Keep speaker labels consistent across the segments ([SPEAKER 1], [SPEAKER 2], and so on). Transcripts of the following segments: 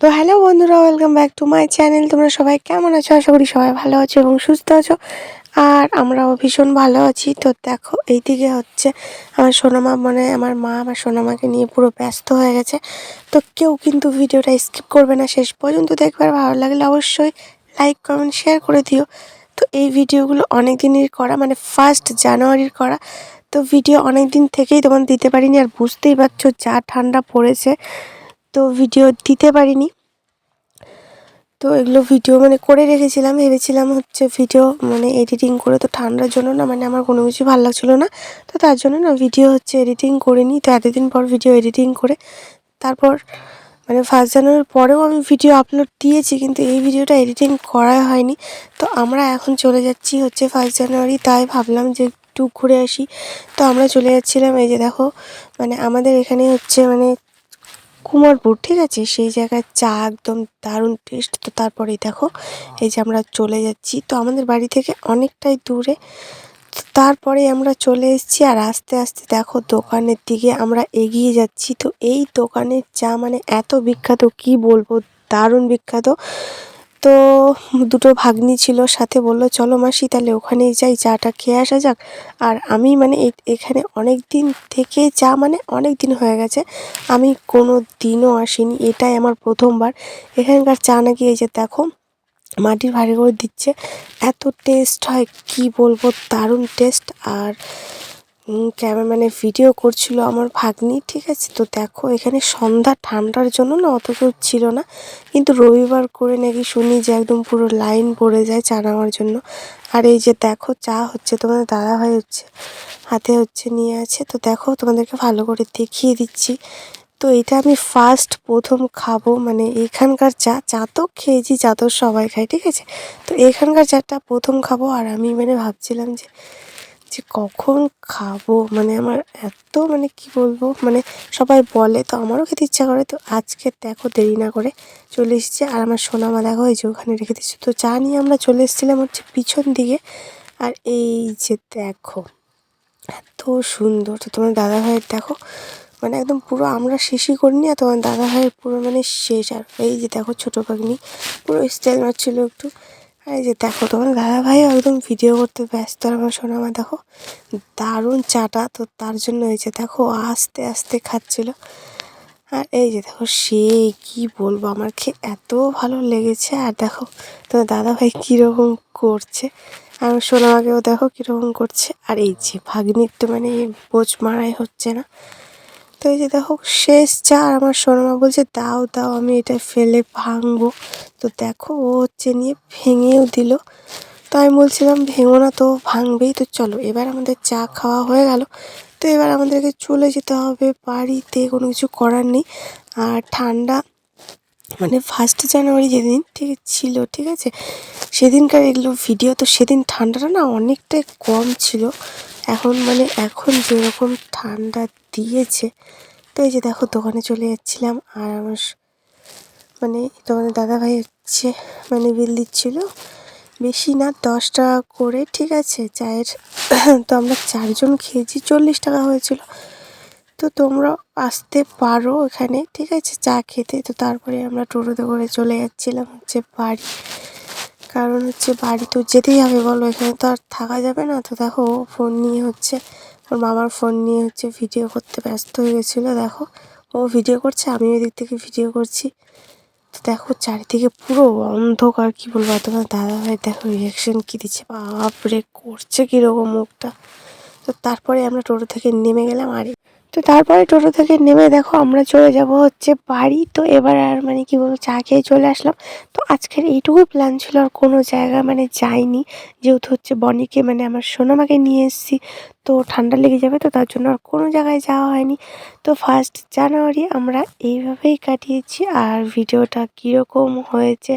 [SPEAKER 1] তো হ্যালো বন্ধুরা welcome back to my channel তোমরা সবাই কেমন আছো? আশা করি সবাই ভালো আছো এবং সুস্থ আছো। আর আমরাও ভীষণ ভালো আছি। তো দেখো, এইদিকে হচ্ছে আমার সোনামা মানে আমার মা আমার সোনামাকে নিয়ে পুরো ব্যস্ত হয়ে গেছে। তো কেউ কিন্তু ভিডিওটা স্কিপ করবে না। শেষ পর্যন্ত দেখবার ভালো লাগলে অবশ্যই লাইক কমেন্ট শেয়ার করে দিও। তো এই ভিডিওগুলো অনেক দিনের করা মানে ফার্স্ট জানুয়ারির করা। তো ভিডিও অনেক দিন থেকেই তোমার দিতে পারিনি, আর বুঝতেই পারছ যা ঠান্ডা পড়েছে। তো ভিডিও দিতে পারিনি। তো এগুলো ভিডিও মানে করে রেখেছিলাম, ভেবেছিলাম হচ্ছে ভিডিও মানে এডিটিং করে তো ঠান্ডার জন্য না মানে আমার কোনো কিছু ভালো লাগছিল না। তো তার জন্য না ভিডিও হচ্ছে এডিটিং করিনি, তো এতদিন পর ভিডিও এডিটিং করে তারপর মানে ফার্স্ট জানুয়ারির পরেও আমি ভিডিও আপলোড দিয়েছি, কিন্তু এই ভিডিওটা এডিটিং করাই হয়নি। তো আমরা এখন চলে যাচ্ছি হচ্ছে ফার্স্ট জানুয়ারি, তাই ভাবলাম যে একটু ঘুরে আসি। তো আমরা চলে যাচ্ছিলাম এই যে দেখো মানে আমাদের এখানে হচ্ছে মানে কুমারপুর ঠিক আছে? সেই জায়গায় চা একদম দারুণ টেস্ট তো তারপরেই দেখো এই যে আমরা চলে যাচ্ছি। তো আমাদের বাড়ি থেকে অনেকটাই দূরে। তারপরে আমরা চলে এসেছি আর আস্তে আস্তে দেখো দোকানের দিকে আমরা এগিয়ে যাচ্ছি। তো এই দোকানের চা মানে এত বিখ্যাত কি বলব? দারুণ বিখ্যাত। তো দুটো ভাগ্নি ছিল সাথে বলল, চলো মাসি, তাহলে ওখানেই যাই, চাটা খেয়ে আসা যাক। আর আমি মানে এখানে অনেক দিন থেকে চা মানে অনেক দিন হয়ে গেছে, আমি কোনো দিনও আসিনি। এটাই আমার প্রথমবার। এখানকার চা নাকি এই যে দেখো, মাটির ভাড়ি করে দিচ্ছে। এত টেস্ট হয়, কি বলব, দারুণ টেস্ট আর ক্যামেরাম্যানে ভিডিও করছিল আমার ভাগ্নি, ঠিক আছে? তো দেখো, এখানে সন্ধ্যা ঠান্ডার জন্য না অত কেউ ছিল না। কিন্তু রবিবার করে নাকি শুনি যে একদম পুরো লাইন পড়ে যায় চা নেওয়ার জন্য। আর এই যে দেখো, চা হচ্ছে তোমাদের দাদা ভাই হচ্ছে, হাতে হচ্ছে নিয়ে আছে। তো দেখো, তোমাদেরকে ভালো করে দেখিয়ে দিচ্ছি। তো এটা আমি ফার্স্ট প্রথম খাব মানে এখানকার চা। চা তো খেয়েছি, চা তো সবাই খায়, ঠিক আছে? তো এখানকার চাটা প্রথম খাব। আর আমি মানে ভাবছিলাম যে যে কখন খাব? মানে আমার এত মানে কি বলব? মানে সবাই বলে, তো আমারও খেতে ইচ্ছা করে। তো আজকে দেখো দেরি না করে চলে এসেছি। আর আমার সোনামা দেখো, এই যে ওখানে রেখে দিচ্ছি তো চা নিয়ে আমরা চলে এসেছিলাম হচ্ছে পিছন দিকে। আর এই যে দেখো, এত সুন্দর। তো তোমার দাদা ভাইয়ের দেখো মানে একদম পুরো আমরা শেষই করিনি আর তোমার দাদা ভাইয়ের পুরো মানে শেষ। আর এই যে দেখো ছোটো পাগনি পুরো স্টাইল মারছিল একটু। এই যে দেখো, তোমার দাদা ভাই একদম ভিডিও করতে ব্যস্ত। আর আমার সোনামা দেখো, দারুণ চাটা। তো তার জন্য এই যে দেখো, আস্তে আস্তে খাচ্ছিল। আর এই যে দেখো, সে কি বলব, আমার খেয়ে এত ভালো লেগেছে। আর দেখো, তোমার দাদা ভাই কীরকম করছে। আর সোনামাকেও দেখো কীরকম করছে। আর এই যে ভাগ্নির তো মানে বোঝ মারাই হচ্ছে না। তো এই যে দেখো, শেষ চা আর আমার সোনামা বলছে, দাও দাও, আমি এটা ফেলে ভাঙবো। তো দেখো, ও হচ্ছে নিয়ে ভেঙেও দিল। তো আমি বলছিলাম, ভেঙো না তো, ভাঙবেই তো। চলো, এবার আমাদের চা খাওয়া হয়ে গেল। তো এবার আমাদেরকে চলে যেতে হবে বাড়িতে। কোনো কিছু করার নেই। আর ঠান্ডা মানে ফার্স্ট জানুয়ারি যেদিন ঠিক ছিল, ঠিক আছে? সেদিনকার এগুলো ভিডিও তো সেদিন ঠান্ডাটা না অনেকটাই কম ছিল। এখন মানে এখন যেরকম ঠান্ডা দিয়েছে, তো এই যে দেখো দোকানে চলে যাচ্ছিলাম আর আমার মানে তোমাদের দাদাভাই হচ্ছে মানে বিল দিচ্ছিল। বেশি না, দশ টাকা করে, ঠিক আছে? চায়ের তো আমরা চারজন খেয়েছি, চল্লিশ টাকা হয়েছিল। তো তোমরা আসতে পারো এখানে, ঠিক আছে? চা খেতে। তো তারপরে আমরা টোটোতে করে চলে যাচ্ছিলাম হচ্ছে বাড়ি। কারণ হচ্ছে বাড়ি তো যেতেই হবে, বলো। এখানে তো আর থাকা যাবে না। তো দেখো ফোন নিয়ে হচ্ছে, ওর মামার ফোন নিয়ে হচ্ছে ভিডিও করতে ব্যস্ত হয়ে গেছিল, দেখো। ও ভিডিও করছে আমি ওই দিক থেকে ভিডিও করছি। তো দেখো, চারিদিকে পুরো অন্ধকার, কি বলব তোমার দাদা ভাই দেখো রিয়াকশন কী দিচ্ছে, বাপরে, করছে কীরকম মুখটা? তো তারপরে আমরা টোটো থেকে নেমে গেলাম, আর তো তারপরে টোটো থেকে নেমে দেখো আমরা চলে যাব হচ্ছে বাড়ি। তো এবার আর মানে কি বলব, চা খেয়ে চলে আসলাম। তো আজকের এইটুকুই প্ল্যান ছিল আর কোনো জায়গা মানে যাইনি। যেহেতু হচ্ছে বনিকে মানে আমার সোনামাকে নিয়ে এসেছি, তো ঠান্ডা লেগে যাবে তো তার জন্য আর কোনো জায়গায় যাওয়া হয়নি। তো ফার্স্ট জানুয়ারি আমরা এইভাবেই কাটিয়েছি আর ভিডিওটা কীরকম হয়েছে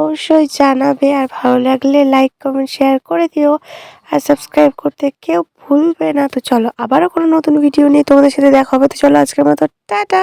[SPEAKER 1] অবশ্যই জানাবে। আর ভালো লাগলে লাইক কমেন্ট শেয়ার করে দিও। আর সাবস্ক্রাইব করতে কেউ ভুলবে না। তো চলো আবারও কোনো নতুন ভিডিও নিয়ে তোমাদের সাথে দেখা হবে। তো চলো আজকের মতো, টাটা!